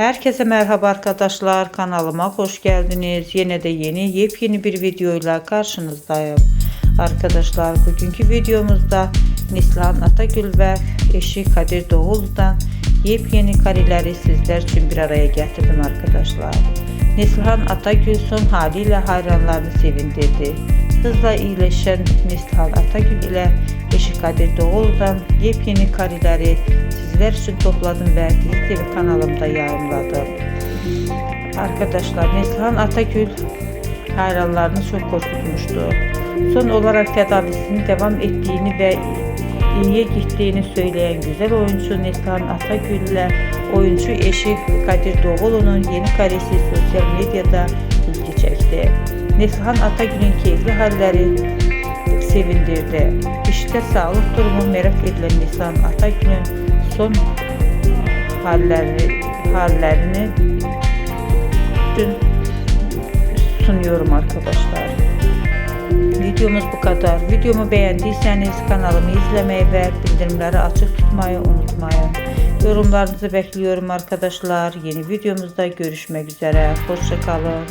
Herkese merhaba arkadaşlar. Kanalıma hoş geldiniz. Yine de yeni yepyeni bir videoyla karşınızdayım. Arkadaşlar bugünkü videomuzda Neslihan Atagül ve eşi Kadir Doğulu'dan yepyeni kareleri sizler için bir araya getirdim arkadaşlar. Neslihan Atagül son haliyle hayranlarını sevindirdi. Hızla iyileşen Neslihan Atagül ile eşi Kadir Doğulu'dan yepyeni kareleri sizler için topladım ve TV kanalımda yayınladım. Arkadaşlar Neslihan Atagül hayranlarını çok korkutmuştu. Son olarak tedavisinin devam ettiğini ve iyiye gittiğini söyleyen güzel oyuncu Neslihan Atagül ile oyuncu eşi Kadir Doğulu'nun yeni karesi sosyal medyada ilgi çekti. Neslihan Atagül'ün keyifli halleri sevindirdi. İşte sağlık durumu merak edilen Neslihan Atagül'ün son hallerini, hallerini dün sunuyorum arkadaşlar. Videomuz bu kadar. Videomu beğendiyseniz kanalımı izlemeyi ve bildirimleri açık tutmayı unutmayın. Yorumlarınızı bekliyorum arkadaşlar. Yeni videomuzda görüşmek üzere. Hoşçakalın.